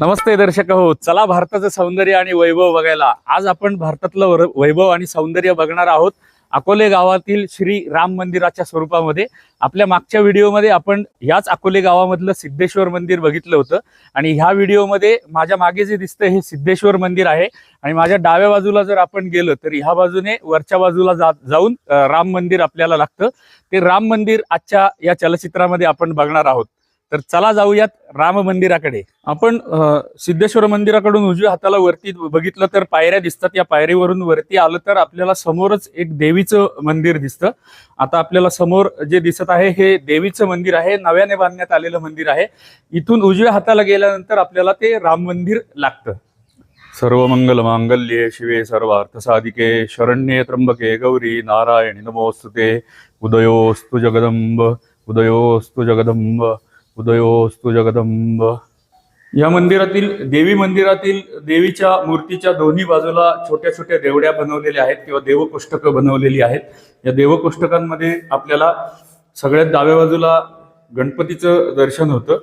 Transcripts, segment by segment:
नमस्ते दर्शक हो चला भारताचं सौंदर्य आणि वैभव बघायला. आज आपण भारतातलं वर- वैभव आणि सौंदर्य बघणार आहोत. अकोले गावातील श्री राम मंदिराच्या स्वरूपामध्ये. आपल्या मागच्या व्हिडिओमध्ये आपण याच अकोले गावामधलं सिद्धेश्वर मंदिर बघितलं होतं. आणि ह्या व्हिडिओमध्ये माझ्या मागे जे दिसतंय हे सिद्धेश्वर मंदिर आहे. आणि माझ्या डाव्या बाजूला जर आपण गेलो तर ह्या बाजूने वरच्या बाजूला जा जाऊन राम मंदिर आपल्याला लागतं. ते राम मंदिर आजच्या या चलचित्रामध्ये आपण बघणार आहोत. तर चला जाऊयात राम मंदिराकडे. आपण सिद्धेश्वर मंदिराकडून उजव्या हाताला वरती बघितलं तर पायऱ्या दिसतात. या पायरीवरून वरती आलं तर आपल्याला समोरच एक देवीचं मंदिर दिसतं. आता आपल्याला समोर जे दिसत आहे हे देवीचं मंदिर आहे. नव्याने बांधण्यात आलेलं मंदिर आहे. इथून उजव्या हाताला गेल्यानंतर आपल्याला ते राम मंदिर लागतं. सर्व मंगल मांगल्ये शिवे सर्वार्थ साधिके. शरण्ये त्र्यंबके गौरी नारायणी. नमोस्तुते उदयोस्तु जगदंब उदयोस्तु जगदंब उदयोस्तु जगदंब. या मंदिरातील देवी मंदिरातील देवीच्या मूर्तीच्या दोन्ही बाजूला छोट्या छोट्या देवड्या बनवलेल्या आहेत किंवा देवकोष्टकं बनवलेली आहेत. या देवकोष्टकांमध्ये आपल्याला सगळ्यात डाव्या बाजूला गणपतीचं दर्शन होतं.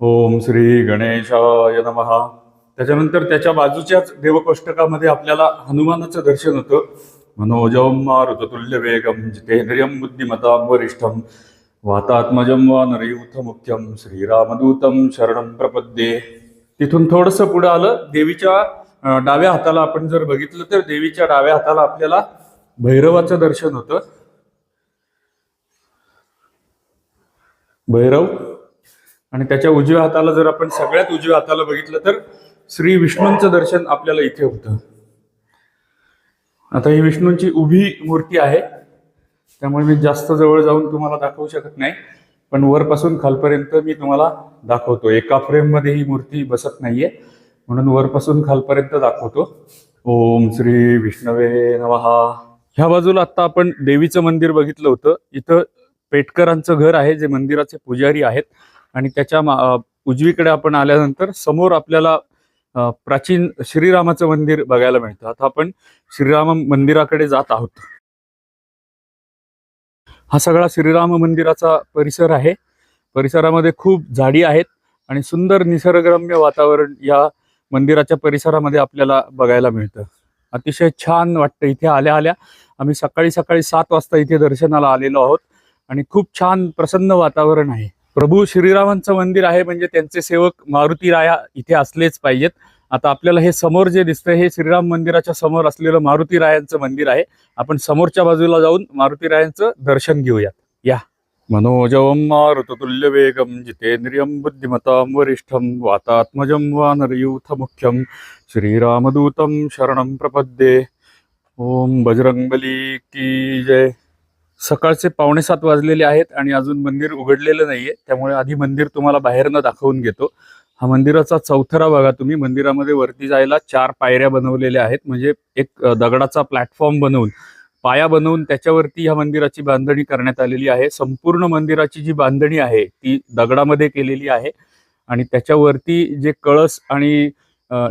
ओम श्री गणेशाय नमहा त्याच्यानंतर त्याच्या बाजूच्याच देवकोष्टकामध्ये आपल्याला हनुमानाचं दर्शन होतं. मनोजम मारुततुल्य वेगम जितेंद्रियम बुद्धिमता वरिष्ठम. वातात्मजम वा नरयूथ मुख्यम श्रीरामदूतम शरणम प्रपद्ये. तिथून थोडंसं पुढं आलं देवीच्या डाव्या हाताला आपण जर बघितलं तर देवीच्या डाव्या हाताला आपल्याला भैरवाचं दर्शन होतं. भैरव. आणि त्याच्या उजव्या हाताला जर आपण सगळ्यात उजव्या हाताला बघितलं तर श्री विष्णूंचं दर्शन आपल्याला इथे होतं. आता ही विष्णूंची उभी मूर्ती आहे. त्यामुळे मी जास्त जवळ जाऊन तुम्हाला दाखवू शकत नाही. पण वरपासून खालपर्यंत मी तुम्हाला दाखवतो. एका फ्रेममध्ये ही मूर्ती बसत नाहीये. म्हणून वरपासून खालपर्यंत दाखवतो. ओम श्री विष्णवे नमहा ह्या बाजूला आता आपण देवीचं मंदिर बघितलं होतं. इथं पेटकरांचं घर आहे जे मंदिराचे पुजारी आहेत. आणि त्याच्या उजवीकडे आपण आल्यानंतर समोर आपल्याला प्राचीन श्रीरामाचं मंदिर बघायला मिळतं. आता आपण श्रीराम मंदिराकडे जात आहोत. हा सगळा श्रीराम मंदिराचा परिसर आहे. परिसरामध्ये खूप झाडी आहेत आणि सुंदर निसर्गरम्य वातावरण या मंदिराच्या परिसरामध्ये आपल्याला बघायला मिळतं. अतिशय छान वाटतं इथे आल्या आल्या. आम्ही सकाळी सकाळी सात वाजता इथे दर्शनाला आलेलो आहोत आणि खूप छान प्रसन्न वातावरण आहे. प्रभू श्रीरामांचं मंदिर आहे म्हणजे त्यांचे सेवक मारुती राया इथे असलेच पाहिजेत. आता आपल्याला हे समोर जे दिसतंय हे श्रीराम मंदिराच्या समोर असलेलं मारुती रायांचं मंदिर आहे. आपण समोरच्या बाजूला जाऊन मारुती रायांचं दर्शन घेऊयात. या. मनोजवम मारुततुल्य वेगम जितेंद्रियम बुद्धिमतां वरिष्ठम वातात्मजम वानरयूथ मुख्यम श्रीरामदूतम शरणम प्रपद्ये. ओम बजरंगबली की जय. सकाळचे पावणे सात वाजलेले आहेत आणि अजून मंदिर उघडलेलं नाहीये त्यामुळे आधी मंदिर तुम्हाला बाहेरनं दाखवून घेतो. हा मंदिराचा चौथरा बघा तुम्ही. मंदिरामध्ये वरती जायला चार पायऱ्या बनवलेल्या आहेत. म्हणजे एक दगडाचा प्लॅटफॉर्म बनवून पाया बनवून त्याच्यावरती ह्या मंदिराची बांधणी करण्यात आलेली आहे. संपूर्ण मंदिराची जी बांधणी आहे ती दगडामध्ये केलेली आहे. आणि त्याच्यावरती जे कळस आणि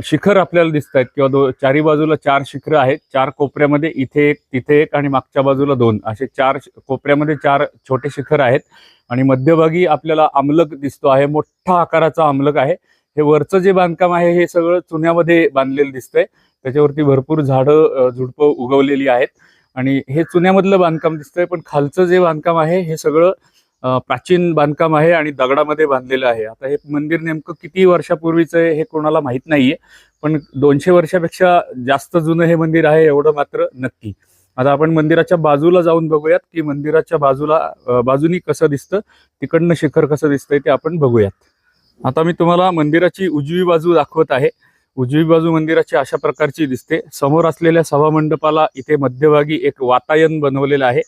शिखर आपल्याला दिसत आहेत किंवा दो चारी बाजूला चार शिखर आहेत. चार कोपऱ्यामध्ये इथे एक तिथे एक आणि मागच्या बाजूला दोन. असे चार कोपऱ्यामध्ये चार छोटे शिखर आहेत आणि मध्यभागी आपल्याला आमलक दिसतो आहे. मोठा आकाराचा आमलक आहे. हे वरचं जे बांधकाम आहे हे सगळं चुन्यामध्ये बांधलेलं दिसतंय. त्याच्यावरती भरपूर झाडं झुडपं उगवलेली आहेत. आणि हे चुन्यामधलं बांधकाम दिसतंय पण खालचं जे बांधकाम आहे हे सगळं प्राचीन बांधकाम आहे आणि दगडामध्ये बांधलेलं आहे. आता हे मंदिर नेमकं किती वर्षापूर्वीचं आहे हे कोणाला माहीत नाहीये पण दोनशे वर्षापेक्षा जास्त जुनं हे मंदिर आहे एवढं मात्र नक्की. आता आपण मंदिराच्या बाजूला जाऊन बघूयात की मंदिराच्या बाजूला बाजूनी कसं दिसतं तिकडनं शिखर कसं दिसतंय ते आपण बघूयात. आता मी तुम्हाला मंदिराची उजवी बाजू दाखवत आहे. उजवी बाजू मंदिराची अशा प्रकारची दिसते. समोर असलेल्या सभामंडपाला इथे मध्यभागी एक वातायन बनवलेलं आहे.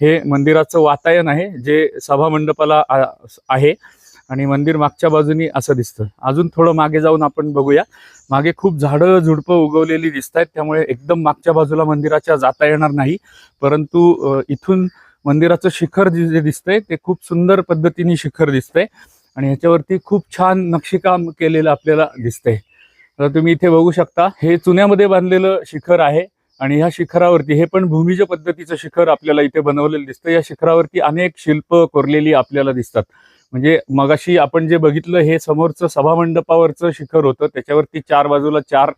हे मंदिराचं वातायन आहे जे सभामंडपाला मंडपाला आहे आणि मंदिर मागच्या बाजूनी असं दिसतं. अजून थोडं मागे जाऊन आपण बघूया. मागे खूप झाडं झुडपं उगवलेली दिसत आहेत त्यामुळे एकदम मागच्या बाजूला मंदिराच्या जाता येणार नाही. परंतु इथून मंदिराचं शिखर जे जे दिसतंय ते खूप सुंदर पद्धतीने शिखर दिसतंय आणि ह्याच्यावरती खूप छान नक्षीकाम केलेलं आपल्याला दिसतंय. तर तुम्ही इथे बघू शकता हे चुन्यामध्ये बांधलेलं शिखर आहे. आणि ह्या शिखरावरती हे पण भूमिज पद्धतीचं शिखर आपल्याला इथे बनवलेलं दिसतं. या शिखरावरती अनेक शिल्प कोरलेली आपल्याला दिसतात. म्हणजे मगाशी आपण जे बघितलं हे समोरचं सभामंडपावरचं शिखर होतं. त्याच्यावरती चार बाजूला चार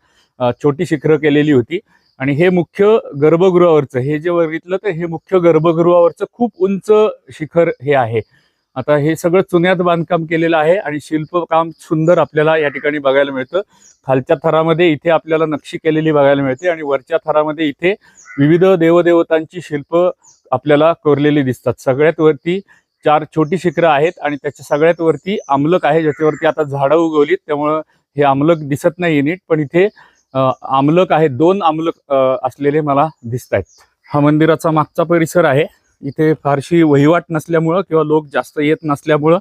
छोटी शिखरं केलेली होती. आणि हे मुख्य गर्भगृहावरचं हे जे बघितलं तर हे मुख्य गर्भगृहावरचं खूप उंच शिखर हे आहे. आता हे सगळं चुन्यात बांधकाम केलेलं आहे आणि शिल्पकाम सुंदर आपल्याला या ठिकाणी बघायला मिळतं. खालच्या थरामध्ये इथे आपल्याला नक्षी केलेली बघायला मिळते आणि वरच्या थरामध्ये इथे विविध देवदेवतांची शिल्प आपल्याला कोरलेली दिसतात. सगळ्यात वरती चार छोटी शिखरं आहेत आणि त्याच्या सगळ्यात वरती आमलक आहे ज्याच्यावरती आता झाडं उगवलीत. त्यामुळं हे आमलक दिसत नाही नीट पण इथे आमलक आहे. दोन आमलक असलेले मला दिसत आहेत हा मंदिराचा मागचा परिसर आहे. इथे फारशी वहिवाट नसल्यामुळं किंवा लोक जास्त येत नसल्यामुळं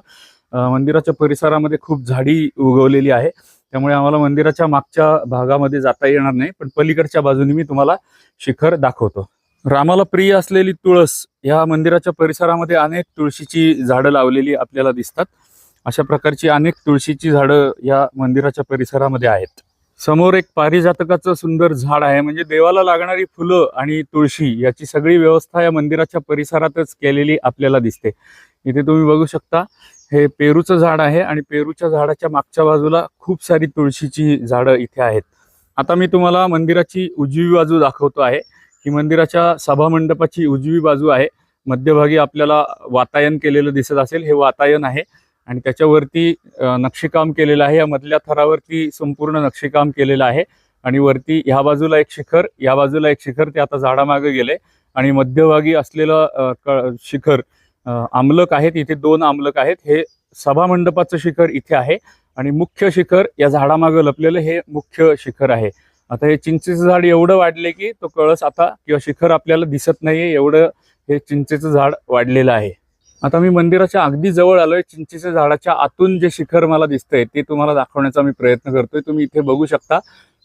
मंदिराच्या परिसरामध्ये खूप झाडी उगवलेली आहे. त्यामुळे आम्हाला मंदिराच्या मागच्या भागामध्ये जाता येणार नाही पण पलीकडच्या बाजूने मी तुम्हाला शिखर दाखवतो. रामाला प्रिय असलेली तुळस या मंदिराच्या परिसरामध्ये अनेक तुळशीची झाडं लावलेली आपल्याला दिसतात. अशा प्रकारची अनेक तुळशीची झाडं या मंदिराच्या परिसरामध्ये आहेत. समोर एक पारिजातकाचं सुंदर झाड आहे. म्हणजे देवाला लागणारी फुलं आणि तुळशी याची सगळी व्यवस्था या मंदिराच्या परिसरातच केलेली आपल्याला दिसते. इथे तुम्ही बघू शकता हे पेरूचं झाड आहे आणि पेरूच्या झाडाच्या मागच्या बाजूला खूप सारी तुळशीची झाडं इथे आहेत. आता मी तुम्हाला मंदिराची उजवी बाजू दाखवतो आहे. ही मंदिराच्या सभामंडपाची उजवी बाजू आहे. मध्यभागी आपल्याला वातायन केलेलं दिसत असेल. हे वातायन आहे. आणि त्याच्यावरती नक्षीकाम केलेलं आहे. या मधल्या थरावरती संपूर्ण नक्षीकाम केलेलं आहे. आणि वरती ह्या बाजूला एक शिखर या बाजूला एक शिखर ते आता झाडामागे गेले. आणि मध्यभागी असलेलं शिखर आमलक आहेत. इथे दोन आमलक आहेत. हे सभामंडपाचं शिखर इथे आहे. आणि मुख्य शिखर या झाडामागे लपलेलं हे मुख्य शिखर आहे. आता हे चिंचेचं झाड एवढं वाढले की तो कळस आता किंवा शिखर आपल्याला दिसत नाहीये. एवढं हे चिंचेचं झाड वाढलेलं आहे. आता मी मंदिराच्या अगदी जवळ आलोय. चिंचेच्या झाडाच्या आतून जे शिखर मला दिसतंय ते तुम्हाला दाखवण्याचा मी प्रयत्न करतोय. तुम्ही इथे बघू शकता.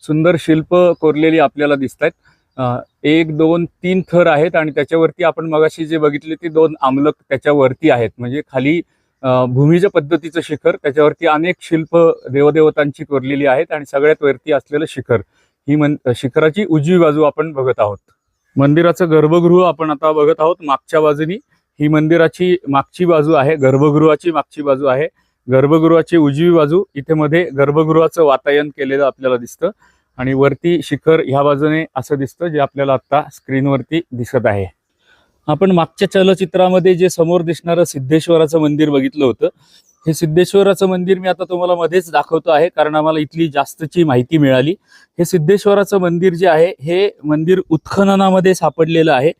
सुंदर शिल्प कोरलेली आपल्याला दिसत आहेत एक दोन तीन थर आहेत आणि त्याच्यावरती आपण मगाशी जे बघितले ते दोन आमलक त्याच्यावरती आहेत. म्हणजे खाली भूमीच्या भूमिज पद्धतीचं शिखर त्याच्यावरती अनेक शिल्प देवदेवतांची कोरलेली आहेत आणि सगळ्यात वरती असलेलं शिखर. ही मन शिखराची उजवी बाजू आपण बघत आहोत. मंदिराचं गर्भगृह आपण आता बघत आहोत मागच्या बाजूनी. ही मंदिराची मागची बाजू आहे गर्भगृहाची मागची बाजू आहे. गर्भगृहाची उजवी बाजू इथे मध्ये गर्भगृहाचं वातायन केलेलं आपल्याला दिसतं. आणि वरती शिखर ह्या बाजूने असं दिसतं जे आपल्याला आता स्क्रीनवरती दिसत आहे. आपण मागच्या चलचित्रामध्ये जे समोर दिसणारं सिद्धेश्वराचं मंदिर बघितलं होतं. हे सिद्धेश्वराचं मंदिर मी आता तुम्हाला मध्येच दाखवतो आहे कारण आम्हाला इथली जास्तची माहिती मिळाली. हे सिद्धेश्वराचं मंदिर जे आहे हे मंदिर उत्खननामध्ये सापडलेलं आहे.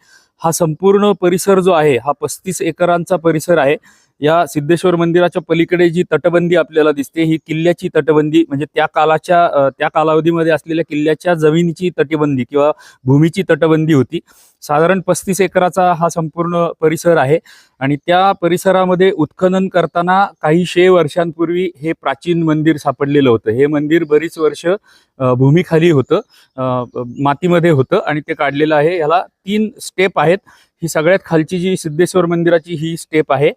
हा संपूर्ण परिसर जो आहे हा पस्तीस एकरांचा परिसर आहे. या सिद्धेश्वर मंदिराच्या पलीकडे जी तटबंदी आपल्याला दिसते ही किल्ल्याची तटबंदी म्हणजे त्या कालाच्या त्या कालावधीमध्ये असलेल्या किल्ल्याच्या जमिनीची तटबंदी किंवा भूमीची तटबंदी होती. साधारण पस्तीस एकराचा हा संपूर्ण परिसर आहे आणि त्या परिसरामध्ये उत्खनन करताना काहीशे वर्षांपूर्वी हे प्राचीन मंदिर सापडलेलं होतं. हे मंदिर बरीच वर्ष भूमीखाली होतं मातीमध्ये होतं आणि ते काढलेलं आहे. ह्याला तीन स्टेप आहेत. ही सगळ्यात खालची जी सिद्धेश्वर मंदिराची ही स्टेप आहे.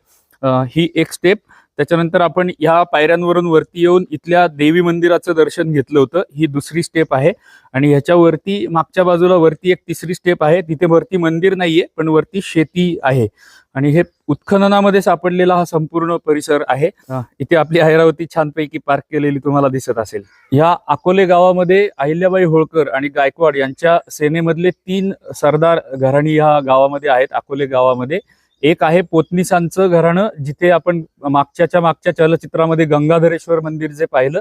ही एक स्टेप त्याच्यानंतर आपण ह्या पायऱ्यांवरून वरती येऊन इथल्या देवी मंदिराचं दर्शन घेतलं होतं. ही दुसरी स्टेप आहे. आणि ह्याच्यावरती मागच्या बाजूला वरती एक तिसरी स्टेप आहे. तिथे वरती मंदिर नाहीये पण वरती शेती आहे. आणि हे उत्खननामध्ये सापडलेला हा संपूर्ण परिसर आहे. इथे आपली ऐरावती छानपैकी पार्क केलेली तुम्हाला दिसत असेल. या अकोले गावामध्ये अहिल्याबाई होळकर आणि गायकवाड यांच्या सेनेमधले तीन सरदार घराणी ह्या गावामध्ये आहेत अकोले गावामध्ये. एक आहे पोतनिसांचं घराणं जिथे आपण मागच्याच्या मागच्या चलचित्रामध्ये गंगाधरेश्वर मंदिर जे पाहिलं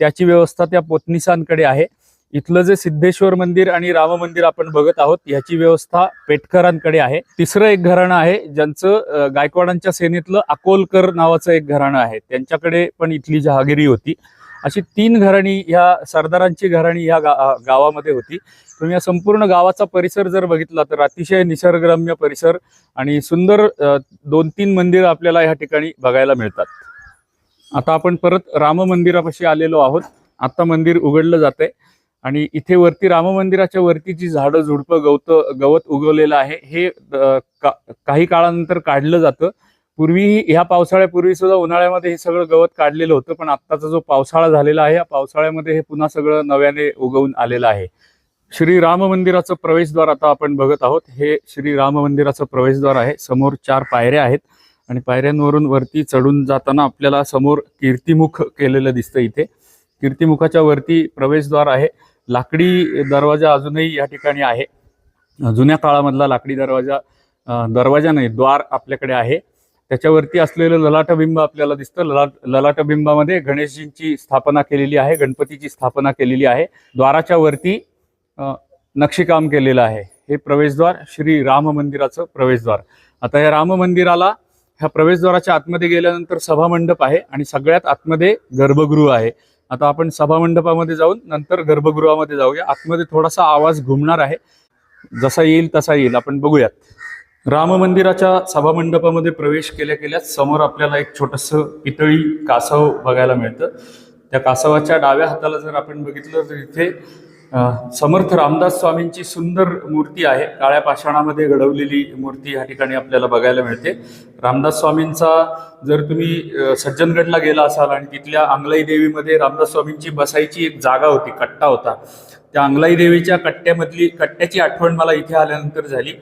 त्याची व्यवस्था त्या पोतनिसांकडे आहे. इथलं जे सिद्धेश्वर मंदिर आणि राम मंदिर आपण बघत आहोत याची व्यवस्था पेटकरांकडे आहे. तिसरं एक घराणं आहे ज्यांचं गायकवाडांच्या सेनेतलं अकोलकर नावाचं एक घराणं आहे. त्यांच्याकडे पण इथली जहागिरी होती. अशी तीन घराणी ह्या सरदारांची घराणी ह्या गा गावामध्ये होती. तुम्ही या संपूर्ण गावाचा परिसर जर बघितला तर अतिशय निसर्गरम्य परिसर आणि सुंदर दोन तीन मंदिरं आपल्याला ह्या ठिकाणी बघायला मिळतात. आता आपण परत राम मंदिरापाशी आलेलो आहोत. आता मंदिर उघडलं जातंय आणि इथे वरती राम मंदिराच्या वरती जी झाडं झुडपं गवत गवत उगवलेलं आहे. हे का- काही काळानंतर काढलं जातं. पूर्वी ह्या पावसाळ्यापूर्वी सुद्धा उन्हाळ्यामध्ये हे सगळं गवत काढलेलं होतं पण आत्ताचा जो पावसाळा झालेला आहे या पावसाळ्यामध्ये हे पुन्हा सगळं नव्याने उगवून आलेलं आहे. श्री राम मंदिराचं प्रवेशद्वार आता आपण बघत आहोत. हे श्री राम मंदिराचं प्रवेशद्वार आहे. समोर चार पायऱ्या आहेत आणि पायऱ्यांवरून वरती चढून जाताना आपल्याला समोर कीर्तिमुख केलेलं दिसतं इथे. कीर्तिमुखाच्या वरती प्रवेशद्वार आहे. लाकडी दरवाजा अजूनही या ठिकाणी आहे. जुन्या काळामधला लाकडी दरवाजा दरवाजा नाही द्वार आपल्याकडे आहे. त्याच्यावरती असलेलं ललाटबिंब आपल्याला दिसतं. ललाट ललाटबिंबामध्ये गणेशजींची स्थापना केलेली आहे गणपतीची स्थापना केलेली आहे. द्वाराच्या वरती नक्षीकाम केलेलं आहे. हे प्रवेशद्वार श्री राम मंदिराचं प्रवेशद्वार. आता या राम मंदिराला ह्या प्रवेशद्वाराच्या आतमध्ये गेल्यानंतर सभामंडप आहे आणि सगळ्यात आतमध्ये गर्भगृह आहे. आता आपण सभामंडपामध्ये जाऊन नंतर गर्भगृहामध्ये जाऊया. आतमध्ये थोडासा आवाज घुमणार आहे. जसा येईल तसा येईल. आपण बघूयात. राम मंदिराच्या सभामंडपामध्ये प्रवेश केल्या केल्याच समोर आपल्याला एक छोटंसं पितळी कासव बघायला मिळतं. त्या कासवाच्या डाव्या हाताला जर आपण बघितलं तर इथे समर्थ रामदास स्वामींची सुंदर मूर्ती आहे. काळ्या पाषाणामध्ये घडवलेली मूर्ती या ठिकाणी आपल्याला बघायला मिळते. रामदास स्वामींचा जर तुम्ही सज्जनगडला गेला असाल आणि तिथल्या अंगलाई देवीमध्ये रामदास स्वामींची बसायची एक जागा होती कट्टा होता. त्या अंगलाई देवीच्या कट्ट्यामधली कट्ट्याची आठवण मला इथे आल्यानंतर झाली.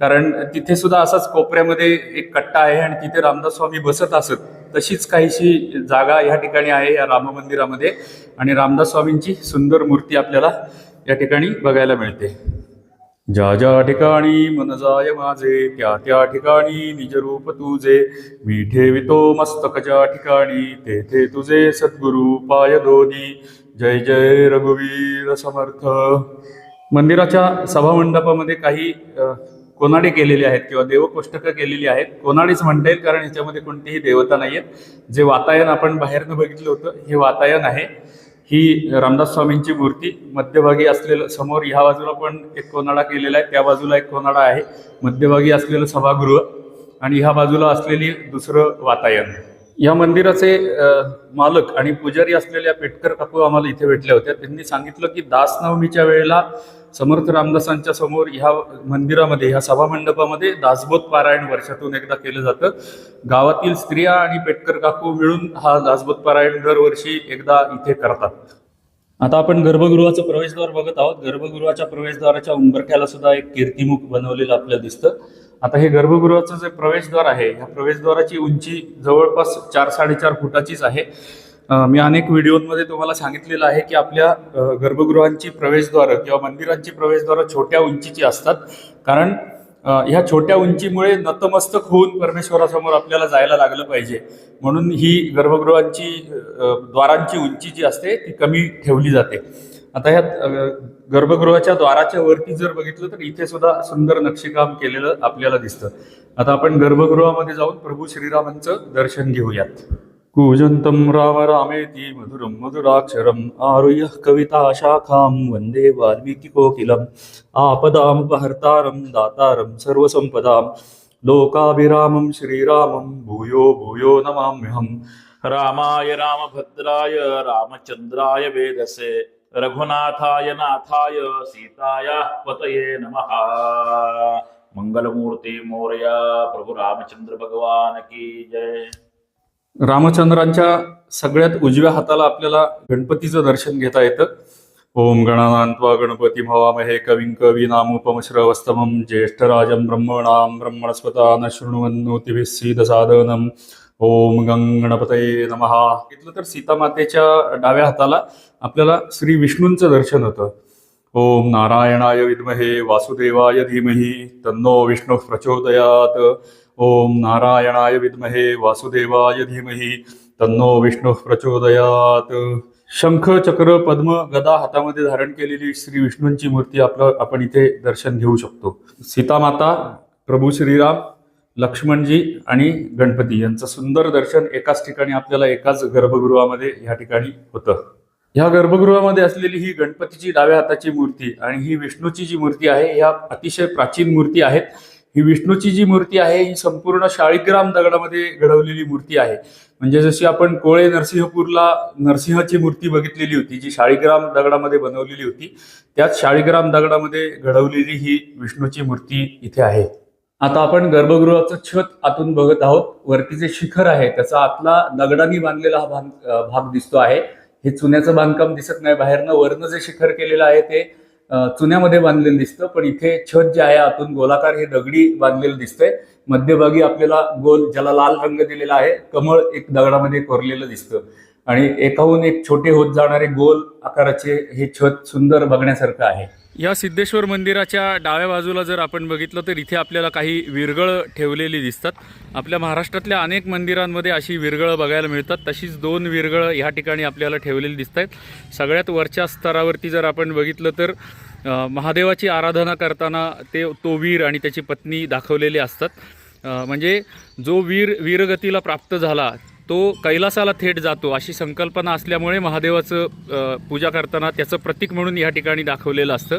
कारण तिथे सुद्धा असाच कोपऱ्यामध्ये एक कट्टा आहे आणि तिथे रामदास स्वामी बसत असत. तशीच काहीशी जागा या ठिकाणी आहे या राम मंदिरामध्ये आणि रामदास स्वामींची सुंदर मूर्ती आपल्याला या ठिकाणी बघायला मिळते. ज्या ज्या ठिकाणी मन जाय माझे त्या त्या ठिकाणी निज रूप तुझे. मी ठेवितो मस्तक ज्या ठिकाणी तेथे तुझे सद्गुरु पाय धोनी जय जय रघुवीर समर्थ. मंदिराच्या सभामंडपामध्ये काही कोनाडे केलेले आहेत किंवा देवकोष्टकं केलेली आहेत. कोनाडीच म्हणता येईल कारण ह्याच्यामध्ये कोणतीही देवता नाही आहेत जे वातायन आपण बाहेरनं बघितलं होतं हे वातायन आहे. ही रामदास स्वामींची मूर्ती मध्यभागी असलेलं समोर ह्या बाजूला पण एक कोनाडा केलेला आहे. त्या बाजूला एक कोनाडा आहे. मध्यभागी असलेलं सभागृह आणि ह्या बाजूला असलेली दुसरं वातायन. या मंदिराचे मालक आणि पुजारी असलेल्या पेटकर काकू आम्हाला इथे भेटल्या होत्या. त्यांनी सांगितलं की दासनवमीच्या वेळेला समर्थ रामदासांच्या समोर ह्या मंदिरामध्ये ह्या सभामंडपामध्ये दासबोध पारायण वर्षातून एकदा केलं जातं. गावातील स्त्रिया आणि पेटकर काकू मिळून हा दासबोध पारायण दरवर्षी एकदा इथे करतात. आता आपण गर्भगृहाचं प्रवेशद्वार बघत आहोत. गर्भगृहाच्या प्रवेशद्वाराच्या उंबरठ्याला सुद्धा एक कीर्तिमुख बनवलेलं आपल्याला दिसतं. आता हे गर्भगृहाचं जे प्रवेशद्वार आहे ह्या प्रवेशद्वाराची उंची जवळपास चार साडेचार फुटाचीच आहे. मी अनेक व्हिडिओमध्ये तुम्हाला सांगितलेलं आहे की आपल्या गर्भगृहांची प्रवेशद्वारं किंवा मंदिरांची प्रवेशद्वारं छोट्या उंचीची असतात. कारण ह्या छोट्या उंचीमुळे नतमस्तक होऊन परमेश्वरासमोर आपल्याला जायला लागलं पाहिजे. म्हणून ही गर्भगृहांची द्वारांची उंची जी असते ती कमी ठेवली जाते. आता ह्या गर्भगृहाच्या द्वाराच्या वरती जर बघितलं तर इथे सुद्धा सुंदर नक्षीकाम केलेलं आपल्याला दिसतं. आता आपण गर्भगृहामध्ये जाऊन प्रभू श्रीरामांचं दर्शन घेऊयात. कूजंतम राम रामेती मधुरं मधुराक्षरम आरुह्य कविता शाखाम वंदे वाल्मिकी कोकिलम आपदाम आपदामुपहर्तारं दातारं सर्वसंपदाम लोकाभिरामं श्रीरामं भूयो भूयो नमाम्यहम्। रामाय रामभद्राय रामचंद्राय वेदसे रघुनाथाय नाथाय सीताय पतये नमः। मंगलमूर्ती मोरया प्रभू रामचंद्र भगवान की जय। रामचंद्रांच्या सगळ्यात उजव्या हाताला आपल्याला गणपतीचं दर्शन घेता येतं. ओम गणानान्त्वा गणपती भवामहे कविं कवीनामुपमश्रवस्तमं ज्येष्ठराजं ब्रह्मणां ब्रह्मणस्पता न शृण्वन्नोतिभिः सीदसादनम् ओम गंगणपतये नमः. घेतलं तर सीतामातेच्या डाव्या हाताला आपल्याला श्री विष्णूंचं दर्शन होतं. ओम नारायणाय विद्महे वासुदेवाय धीमही तन्नो विष्णू प्रचोदयात. ओम नारायणाय विद्महे वासुदेवाय धीमही तन्नो विष्णू प्रचोदयात. शंख चक्र पद्म गदा हातामध्ये धारण केलेली श्री विष्णूंची मूर्ती आपलं आपण इथे दर्शन घेऊ शकतो. सीतामाता प्रभू श्रीराम लक्ष्मणजी आणि गणपती यांचं सुंदर दर्शन एकाच ठिकाणी आपल्याला एकाच गर्भगृहामध्ये या ठिकाणी होतं. ह्या गर्भगृहामध्ये असलेली ही गणपतीची डाव्या हाताची मूर्ती आणि ही विष्णूची जी मूर्ती आहे ह्या अतिशय प्राचीन मूर्ती आहेत. ही विष्णूची जी मूर्ती आहे ही संपूर्ण शाळीग्राम दगडामध्ये घडवलेली मूर्ती आहे. म्हणजे जशी आपण कोळे नरसिंहपूरला नरसिंहाची मूर्ती बघितलेली होती जी शाळीग्राम दगडामध्ये बनवलेली होती त्याच शाळीग्राम दगडामध्ये घडवलेली ही विष्णूची मूर्ती इथे आहे. आता आपण गर्भगृहाचं छत आतून बघत आहोत. वरती जे शिखर आहे त्याचा आतला दगडांनी बांधलेला हा भाग भाग दिसतो आहे. हे चुन्याचं बांधकाम दिसत नाही. बाहेरनं वरनं जे शिखर केलेलं आहे ते चुन्यामध्ये बांधलेलं दिसतं. पण इथे छत जे आहे आतून गोलाकार हे दगडी बांधलेलं दिसतंय. मध्यभागी आपल्याला गोल ज्याला लाल रंग दिलेला आहे कमळ एक दगडामध्ये कोरलेलं दिसतं. आणि एकाहून एक छोटे होत जाणारे गोल आकाराचे हे छत सुंदर बघण्यासारखं आहे. या सिद्धेश्वर मंदिराच्या डाव्या बाजूला जर आपण बघितलं तर इथे आपल्याला काही विरगळ ठेवलेली दिसतात. आपल्या महाराष्ट्रातल्या अनेक मंदिरांमध्ये अशी विरगळं बघायला मिळतात. तशीच दोन विरगळं ह्या ठिकाणी आपल्याला ठेवलेली दिसत आहेत सगळ्यात वरच्या स्तरावरती जर आपण बघितलं तर महादेवाची आराधना करताना ते तो वीर आणि त्याची पत्नी दाखवलेले असतात. म्हणजे जो वीर वीरगतीला प्राप्त झाला तो कैलासाला थेट जातो अशी संकल्पना असल्यामुळे महादेवाचं पूजा करताना त्याचं प्रतीक म्हणून या ठिकाणी दाखवलेलं असतं.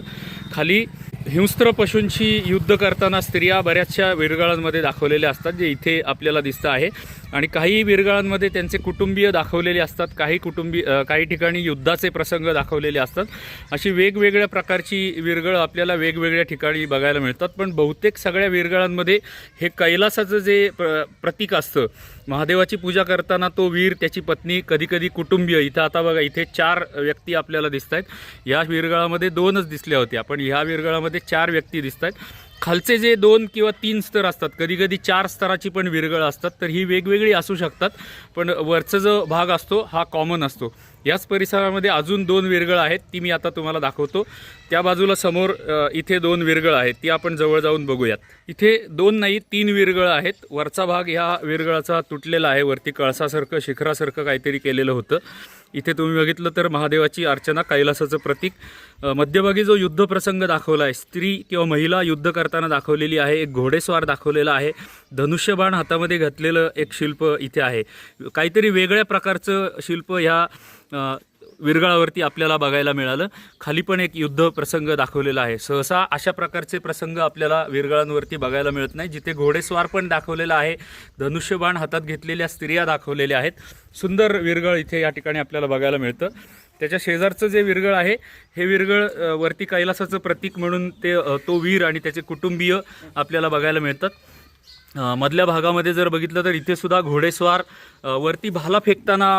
खाली हिंस्त्र पशूंशी युद्ध करताना स्त्रिया बऱ्याचशा विरगाळांमध्ये दाखवलेल्या असतात जे इथे आपल्याला दिसतं आहे. आणि काही विरगळांमध्ये त्यांचे कुटुंबीय दाखवलेले असतात काही कुटुंबी काही ठिकाणी युद्धाचे प्रसंग दाखवलेले असतात. अशी वेगवेगळ्या प्रकारची विरगळ आपल्याला वेगवेगळ्या ठिकाणी बघायला मिळतात. पण बहुतेक सगळ्या विरगळांमध्ये हे कैलासाचं जे प्र प्रतीक असतं महादेवाची पूजा करताना तो वीर त्याची पत्नी कधीकधी कुटुंबीय इथं आता बघा इथे चार व्यक्ती आपल्याला दिसत आहेत या विरगळामध्ये दोनच दिसल्या होत्या पण ह्या विरगळामध्ये चार व्यक्ती दिसत आहेत खालचे जे दोन किंवा तीन स्तर असतात कधी कधी चार स्तराची पण विरगळ असतात तर ही वेगवेगळी असू शकतात. पण वरचा जो भाग असतो हा कॉमन असतो. याच परिसरामध्ये अजून दोन विरगळ आहेत ती मी आता तुम्हाला दाखवतो. त्या बाजूला समोर इथे दोन विरगळ आहेत ती आपण जवळ जाऊन बघूयात. इथे दोन नाही तीन विरगळ आहेत. वरचा भाग ह्या विरगळाचा तुटलेला आहे वरती कळसासारखं शिखरासारखं काहीतरी केलेलं होतं. इथे तुम्ही बघितलं तर महादेवाची अर्चना कैलासाचं प्रतीक. मध्यभागी जो युद्ध प्रसंग दाखवला आहे स्त्री किंवा महिला युद्ध करताना दाखवलेली आहे एक घोडेस्वार दाखवलेला आहे. धनुष्यबाण हातामध्ये घातलेलं एक शिल्प इथे आहे. काहीतरी वेगळ्या प्रकारचं शिल्प ह्या विरगळावरती आपल्याला बघायला मिळालं. खाली पण एक युद्ध प्रसंग दाखवलेला आहे. सहसा अशा प्रकारचे प्रसंग आपल्याला विरगळांवरती बघायला मिळत नाही. जिथे घोडेस्वार पण दाखवलेला आहे. धनुष्यबाण हातात घेतलेल्या स्त्रिया दाखवलेल्या आहेत. सुंदर विरगळ इथे या ठिकाणी आपल्याला बघायला मिळतं. त्याच्या शेजारचं जे विरगळ आहे हे विरगळ वरती कैलासाचं प्रतीक म्हणून ते तो वीर आणि त्याचे कुटुंबीय आपल्याला बघायला मिळतात. मधल्या भागामध्ये जर बघितलं तर इथे सुद्धा घोडेस्वार वरती भाला फेकताना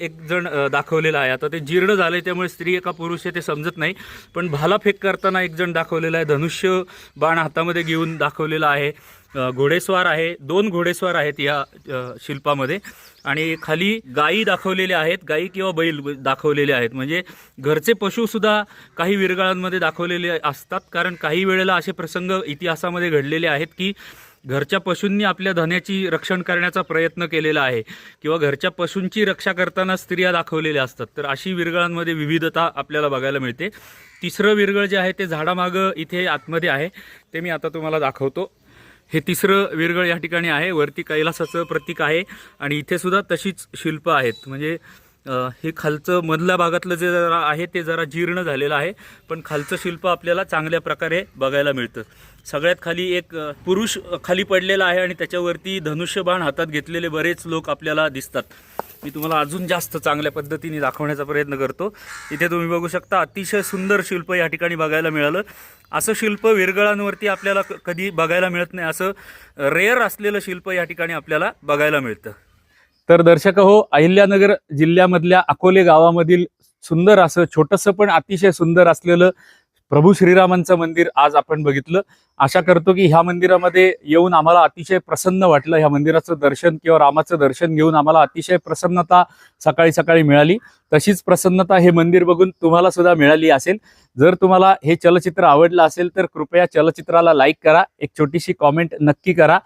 एक जण दाखवलेला आहे. आता ते जीर्ण झाले त्यामुळे स्त्री एका पुरुष आहे ते समजत नाही. पण भाला फेक करताना एक जण दाखवलेला आहे धनुष्य बाण हातामध्ये घेऊन दाखवलेला आहे. घोडेस्वार आहे दोन घोडेस्वार आहेत या शिल्पामध्ये. आणि खाली गायी दाखवलेल्या आहेत गायी किंवा बैल दाखवलेले आहेत. म्हणजे घरचे पशुसुद्धा काही विरगाळांमध्ये दाखवलेले असतात कारण काही वेळेला असे प्रसंग इतिहासामध्ये घडलेले आहेत की घरच्या पशूंनी आपल्या धन्याची रक्षण करण्याचा प्रयत्न केलेला आहे. किंवा घरच्या पशूंची रक्षा करताना स्त्रिया दाखवलेल्या असतात. तर अशी विरगळांमध्ये विविधता आपल्याला बघायला मिळते. तिसरं विरगळ जे आहे ते झाडामागं इथे आतमध्ये आहे. ते मी आता तुम्हाला दाखवतो. हे तिसरं विरगळ या ठिकाणी आहे. वरती कैलासाचं प्रतीक आहे. आणि इथे सुद्धा तशीच शिल्प आहेत. म्हणजे हे खालचं मधल्या भागातलं जे जरा आहे ते जरा जीर्ण झालेलं आहे. पण खालचं शिल्प आपल्याला चांगल्या प्रकारे बघायला मिळतं. सगळ्यात खाली एक पुरुष खाली पडलेला आहे आणि त्याच्यावरती धनुष्यबाण हातात घेतलेले बरेच लोक आपल्याला दिसतात. मी तुम्हाला अजून जास्त चांगल्या पद्धतीने दाखवण्याचा प्रयत्न करतो. इथे तुम्ही बघू शकता अतिशय सुंदर शिल्प या ठिकाणी बघायला मिळालं. असं शिल्प विरगळांवरती आपल्याला क- कधी बघायला मिळत नाही. असं रेअर असलेलं शिल्प या ठिकाणी आपल्याला बघायला मिळतं. तर दर्शक हो अहिल्यानगर जिल्ह्यामधल्या अकोले गावामधील सुंदर असं छोटंसं पण अतिशय सुंदर असलेलं प्रभू श्रीरामांचं मंदिर आज आपण बघितलं. आशा करतो की ह्या मंदिरामध्ये येऊन आम्हाला अतिशय प्रसन्न वाटलं. ह्या मंदिराचं दर्शन किंवा रामाचं दर्शन घेऊन आम्हाला अतिशय प्रसन्नता सकाळी सकाळी मिळाली. तशीच प्रसन्नता हे मंदिर बघून तुम्हाला सुद्धा मिळाली असेल. जर तुम्हाला हे चलचित्र आवडलं असेल तर कृपया चलचित्राला लाईक करा. एक छोटीशी कॉमेंट नक्की करा.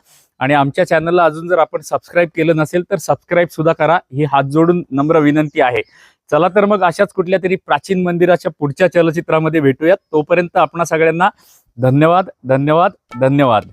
आणि आमच्या चॅनलला अजून जर आपण सबस्क्राईब केलं नसेल तर सबस्क्राईब सुद्धा करा. ही हात जोडून नम्र विनंती आहे. चला तर मग अशाच कुठल्या तरी प्राचीन मंदिराच्या पुढच्या चलचित्रामध्ये भेटूयात. तोपर्यंत आपणा सगळ्यांना धन्यवाद धन्यवाद धन्यवाद.